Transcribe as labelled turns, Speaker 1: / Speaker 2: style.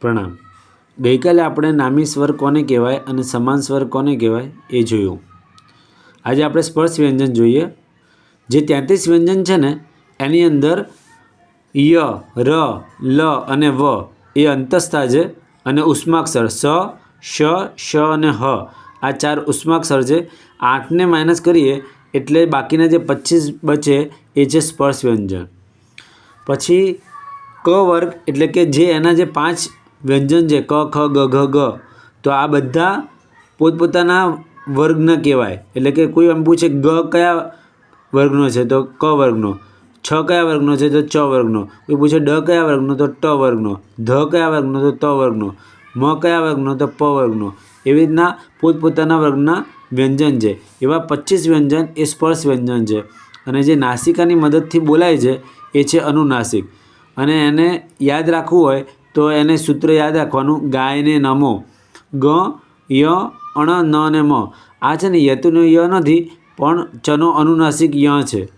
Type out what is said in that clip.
Speaker 1: પ્રણામ. ગઈકાલે આપણે નામી સ્વર કોને કહેવાય અને સમાન સ્વર કોને કહેવાય એ જોયું. આજે આપણે સ્પર્શ વ્યંજન જોઈએ. જે તેત્રીસ વ્યંજન છે ને, એની અંદર ય, ર, લ અને વ એ અંતસ્થા છે અને ઉષ્માક્ષર સ, શ શ અને હ. આ ચાર ઉષ્માક્ષર છે. આઠને માઇનસ કરીએ એટલે બાકીના જે પચીસ બચે એ છે સ્પર્શ વ્યંજન. પછી ક વર્ગ એટલે કે જે એના જે પાંચ વ્યંજન છે, ક, ખ, ગ, ઘ, ગ. તો આ બધા પોતપોતાના વર્ગના કહેવાય. એટલે કે કોઈ એમ પૂછે, ગ કયા વર્ગનો છે, તો ક વર્ગનો. છ કયા વર્ગનો છે, તો ચ વર્ગનો. કોઈ પૂછે, ડ કયા વર્ગનો, તો ટ વર્ગનો. ધ કયા વર્ગનો, તો ત વર્ગનો. મ કયા વર્ગનો, તો પ વર્ગનો. એવી રીતના પોતપોતાના વર્ગના વ્યંજન છે. એવા પચીસ વ્યંજન એ સ્પર્શ વ્યંજન છે. અને જે નાસિકાની મદદથી બોલાય છે, એ છે અનુનાસિક. અને એને યાદ રાખવું હોય તો એને સૂત્ર યાદ રાખવાનું, ગાયને નમો. ગ, ય, અણ, ન ને મ. આ છે ને યતુનું ય નથી, પણ ચનો અનુનાસિક ય છે.